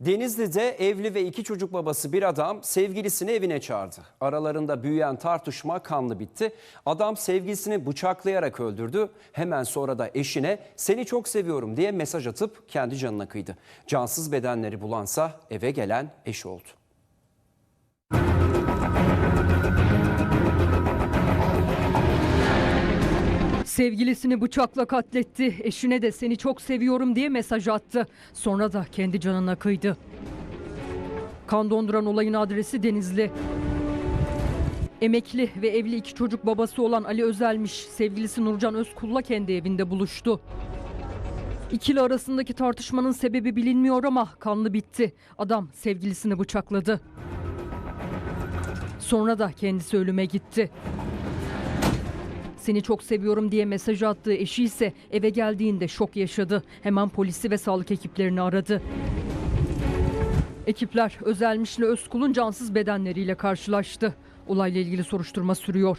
Denizli'de evli ve iki çocuk babası bir adam sevgilisini evine çağırdı. Aralarında büyüyen tartışma kanlı bitti. Adam sevgilisini bıçaklayarak öldürdü. Hemen sonra da eşine seni çok seviyorum diye mesaj atıp kendi canına kıydı. Cansız bedenleri bulansa eve gelen eşi oldu. Sevgilisini bıçakla katletti. Eşine de seni çok seviyorum diye mesaj attı. Sonra da kendi canına kıydı. Kan donduran olayın adresi Denizli. Emekli ve evli iki çocuk babası olan Ali Özelmiş, sevgilisi Nurcan Özkul'la kendi evinde buluştu. İkili arasındaki tartışmanın sebebi bilinmiyor ama kanlı bitti. Adam sevgilisini bıçakladı. Sonra da kendisi ölüme gitti. Seni çok seviyorum diye mesaj attığı eşi ise eve geldiğinde şok yaşadı. Hemen polisi ve sağlık ekiplerini aradı. Ekipler Özelmiş'le Özkul'un cansız bedenleriyle karşılaştı. Olayla ilgili soruşturma sürüyor.